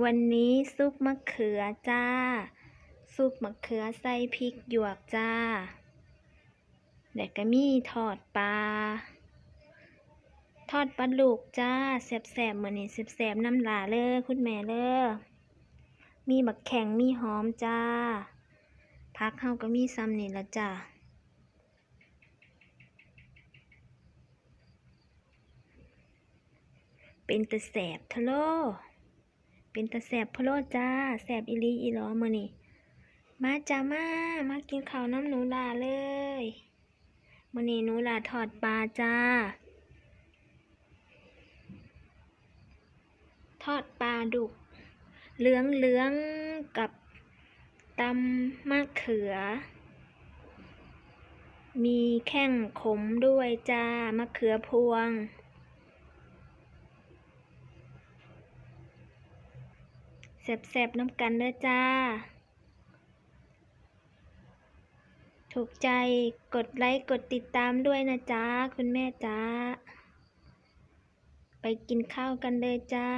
วันนี้ซุปมะเขือจ้า ซุปมะเขือใส่พริกหยวกจ้าเด็กก็มีทอดปลา ทอดปลาลูกจ้าแสบๆมื้อนี้แสบๆน้ำลาเลยคุณแม่เลยมีบักแข็งมีหอมจ้า พักเฮาก็มีซ้ำนี่ละจ้าเป็นตะแสบทะโล เป็นตะแสบพะโลจ้าแสบอีลีอีหลอมือนี้มาจ้ามามากินข้าวน้ำหนูลาเลยมือนี้หนูลาทอดปลาจ้า ทอดปลาดุก เหลืองเหลืองกับตำมะเขือ มีแข้งขมด้วยจ้ามะเขือพวง แสบๆน้ำกันเด้อจ้า ถูกใจกดไลค์กดติดตามด้วยนะจ้าคุณแม่จ้า ไปกินข้าวกันเลยจ้า